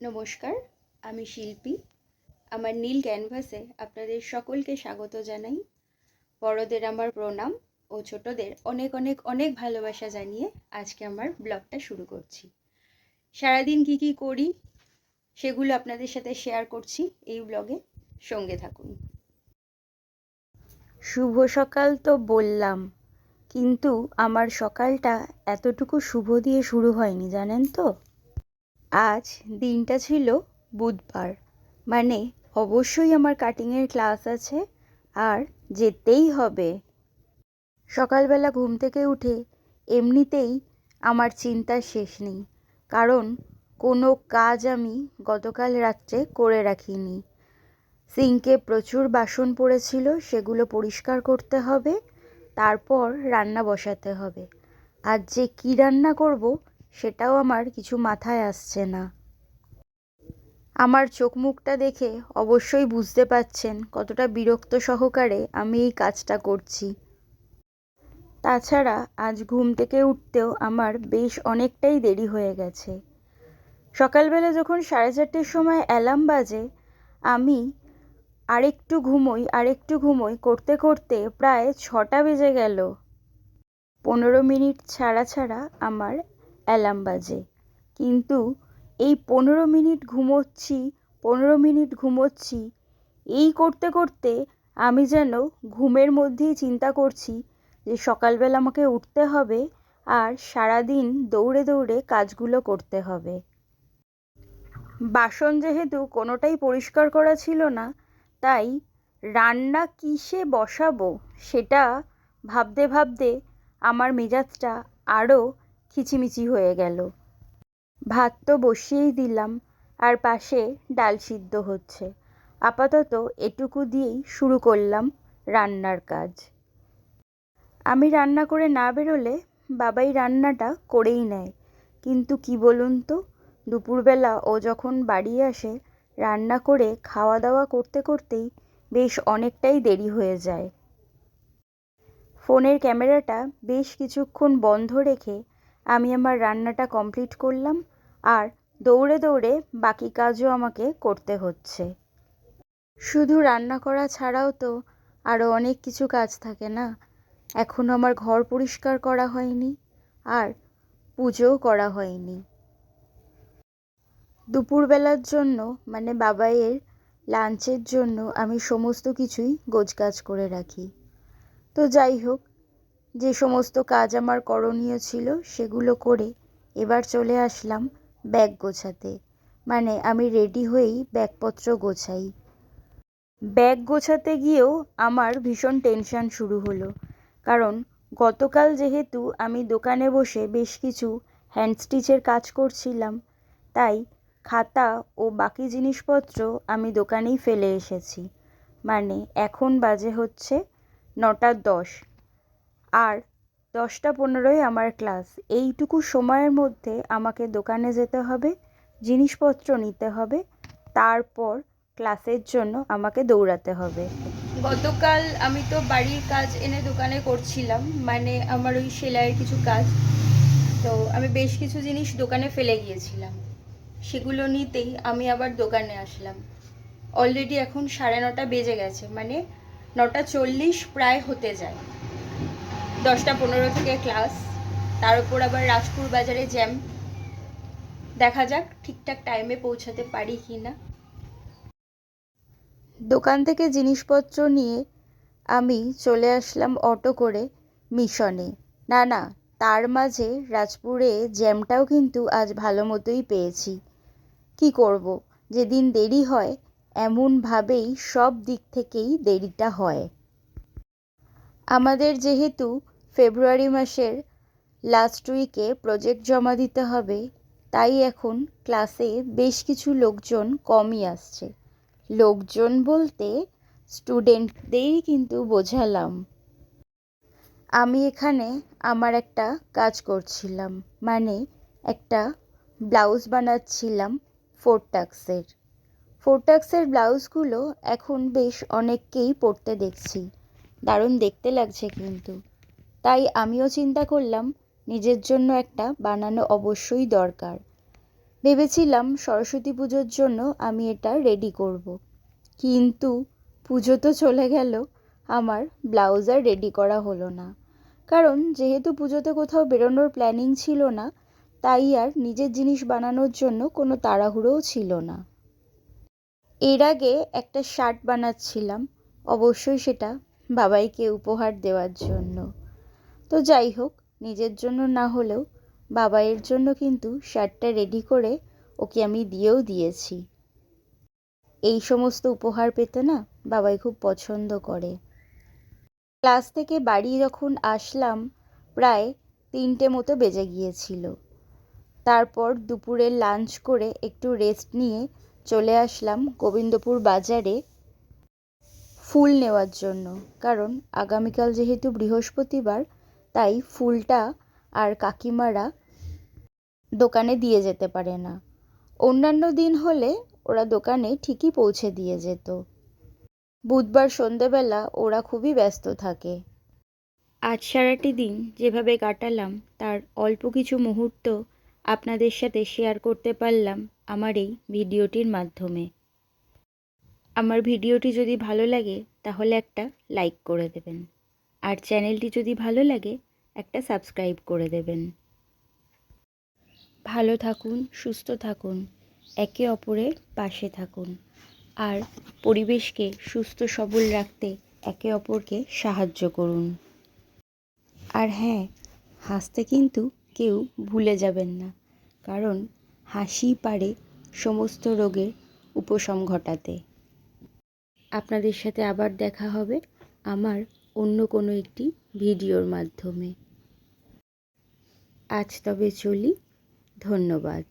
নমস্কার, আমি শিল্পী। আমার নীল ক্যানভাসে আপনাদের সকলকে স্বাগত জানাই। বড়দের আমার প্রণাম ও ছোটদের অনেক অনেক অনেক ভালোবাসা জানিয়ে আজকে আমার ব্লগটা শুরু করছি। সারাদিন কি কি করি সেগুলো আপনাদের সাথে শেয়ার করছি এই ব্লগে। সঙ্গে থাকুন। শুভ সকাল তো বললাম, কিন্তু আমার সকালটা এতটুকু শুভ দিয়ে শুরু হয়নি, জানেন তো? আজ দিনটা ছিল বুধবার। মানে অবশ্যই আমার কাটিংয়ের ক্লাস আছে, আর যেতেই হবে। সকালবেলা ঘুম থেকে উঠে এমনিতেই আমার চিন্তার শেষ নেই, কারণ কোনো কাজ আমি গতকাল রাত্রে করে রাখিনি। সিঙ্কে প্রচুর বাসন পড়েছিল, সেগুলো পরিষ্কার করতে হবে, তারপর রান্না বসাতে হবে। আর যে কী রান্না করব সেটাও আমার কিছু মাথায় আসছে না। আমার চোখ মুখটা দেখে অবশ্যই বুঝতে পাচ্ছেন কতটা বিরক্ত সহকারে আমি এই কাজটা করছি। তাছাড়া আজ ঘুম থেকে উঠতেও আমার বেশ অনেকটাই দেরি হয়ে গেছে। সকালবেলা যখন সাড়ে চারটের সময় অ্যালার্ম বাজে, আমি আরেকটু ঘুমোই আরেকটু ঘুমোই করতে করতে প্রায় ছটা বেজে গেল। পনেরো মিনিট ছাড়া ছাড়া আমার অ্যালার্ম বাজে। কিন্তু এই পনেরো মিনিট ঘুমোচ্ছি, পনেরো মিনিট ঘুমোচ্ছি, এই করতে করতে আমি যেন ঘুমের মধ্যেই চিন্তা করছি যে সকালবেলা আমাকে উঠতে হবে আর সারাদিন দৌড়ে দৌড়ে কাজগুলো করতে হবে। বাসন যেহেতু কোনোটাই পরিষ্কার করা ছিল না, তাই রান্না কিসে বসাবো সেটা ভাবতে ভাবতে আমার মেজাজটা আরও খিচিমিচি হয়ে গেল। ভাত তো বসিয়েই দিলাম, আর পাশে ডাল সিদ্ধ হচ্ছে। আপাতত এটুকু দিয়েই শুরু করলাম রান্নার কাজ। আমি রান্না করে না বেরোলে বাবাই রান্নাটা করেই নেয়। কিন্তু কি বলুন তো, দুপুরবেলা ও যখন বাড়ি আসে, রান্না করে খাওয়া দাওয়া করতে করতেই বেশ অনেকটাই দেরি হয়ে যায়। ফোনের ক্যামেরাটা বেশ কিছুক্ষণ বন্ধ রেখে আমি আমার রান্নাটা কমপ্লিট করলাম আর দৌড়ে দৌড়ে বাকি কাজও আমাকে করতে হচ্ছে। শুধু রান্না করা ছাড়াও তো আরও অনেক কিছু কাজ থাকে না। এখনও আমার ঘর পরিষ্কার করা হয়নি আর পুজোও করা হয়নি। দুপুরবেলার জন্য মানে বাবাইয়ের লাঞ্চের জন্য আমি সমস্ত কিছুই গোছগাছ করে রাখি। তো যাই হোক যে সমস্ত কাজ আমার করণীয় ছিল সেগুলো করে এবার চলে আসলাম ব্যাগ গোছাতে। মানে আমি রেডি হয়েই ব্যাগপত্র গোছাই। ব্যাগ গোছাতে গিয়েও আমার ভীষণ টেনশান শুরু হলো। কারণ গতকাল যেহেতু আমি দোকানে বসে বেশ কিছু হ্যান্ড স্টিচের কাজ করছিলাম, তাই খাতা ও বাকি জিনিসপত্র আমি দোকানেই ফেলে এসেছি। মানে এখন বাজে হচ্ছে নটা দশ। আর দশটা পনেরোয় আমার ক্লাস। এইটুকু সময়ের মধ্যে আমাকে দোকানে যেতে হবে, জিনিসপত্র নিতে হবে, তারপর ক্লাসের জন্য আমাকে দৌড়াতে হবে। গতকাল আমি তো বাড়ির কাজ এনে দোকানে করছিলাম মানে আমার ওই সেলাইয়ের কিছু কাজ। তো আমি বেশ কিছু জিনিস দোকানে ফেলে গিয়েছিলাম। সেগুলো নিতেই আমি আবার দোকানে আসলাম। অলরেডি এখন সাড়ে নটা বেজে গেছে মানে নটা চল্লিশ প্রায় হতে যায়। দশটা পনেরো থেকে ক্লাস। তার উপর আবার রাজপুর বাজারে জ্যাম। দেখা যাক ঠিকঠাক টাইমে পৌঁছাতে পারি কি না দোকান থেকে জিনিসপত্র নিয়ে আমি চলে আসলাম অটো করে মিশনে। না না, তার মাঝে রাজপুরে জ্যামটাও কিন্তু আজ ভালো মতোই পেয়েছি। কি করব? যেদিন দেরি হয়, এমনভাবেই সব দিক থেকেই দেরিটা হয়। আমাদের যেহেতু ফেব্রুয়ারি মাসের লাস্ট উইকে প্রজেক্ট জমা দিতে হবে, তাই এখন ক্লাসে বেশ কিছু লোকজন কমই আসছে। লোকজন বলতে স্টুডেন্টদেরই কিন্তু বোঝালাম। আমি এখানে আমার একটা কাজ করছিলাম মানে একটা ব্লাউজ বানাচ্ছিলাম ফোর টাক্সের ফোর টাক্সের ব্লাউজগুলো এখন বেশ অনেককেই পরতে দেখছি, দারুণ দেখতে লাগছে কিন্তু। তাই আমিও চিন্তা করলাম নিজের জন্য একটা বানানো অবশ্যই দরকার। ভেবেছিলাম সরস্বতী পুজোর জন্য আমি এটা রেডি করব। কিন্তু পুজো তো চলে গেল, আমার ব্লাউজ আর রেডি করা হলো না। কারণ যেহেতু পুজোতে কোথাও বেরোনোর প্ল্যানিং ছিল না, তাই আর নিজের জিনিস বানানোর জন্য কোনো তাড়াহুড়োও ছিল না। এর আগে একটা শার্ট বানাচ্ছিলাম, অবশ্যই সেটা বাবাইকে উপহার দেওয়ার জন্য। তো যাই হোক, নিজের জন্য না হলেও বাবাইয়ের জন্য কিন্তু শার্টটা রেডি করে ওকে আমি দিয়েও দিয়েছি। এই সমস্ত উপহার পেতে না বাবাই খুব পছন্দ করে। ক্লাস থেকে বাড়ি যখন আসলাম, প্রায় তিনটে মতো বেজে গিয়েছিল। তারপর দুপুরে লাঞ্চ করে একটু রেস্ট নিয়ে চলে আসলাম গোবিন্দপুর বাজারে ফুল নেওয়ার জন্য। কারণ আগামীকাল যেহেতু বৃহস্পতিবার তাই ফুলটা আর কাকিমারা দোকানে দিয়ে যেতে পারে না। অন্যান্য দিন হলে ওরা দোকানে ঠিকই পৌঁছে দিয়ে যেত। বুধবার সন্ধেবেলা ওরা খুবই ব্যস্ত থাকে। আজ সারাটি দিন যেভাবে কাটালাম, তার অল্প কিছু মুহূর্ত আপনাদের সাথে শেয়ার করতে পারলাম আমার এই ভিডিওটির মাধ্যমে। আমার ভিডিওটি যদি ভালো লাগে, তাহলে একটা লাইক করে দেবেন। আর চ্যানেলটি যদি ভালো লাগে, একটা সাবস্ক্রাইব করে দেবেন। ভালো থাকুন, সুস্থ থাকুন, একে অপরের পাশে থাকুন, আর পরিবেশকে সুস্থ সবল রাখতে একে অপরকে সাহায্য করুন। আর হ্যাঁ হাসতে কিন্তু কেউ ভুলে যাবেন না, কারণ হাসি পারে সমস্ত রোগের উপশম ঘটাতে। আপনাদের সাথে আবার দেখা হবে আমার অন্য কোনো একটি ভিডিওর মাধ্যমে। আজ তবে চলি। ধন্যবাদ।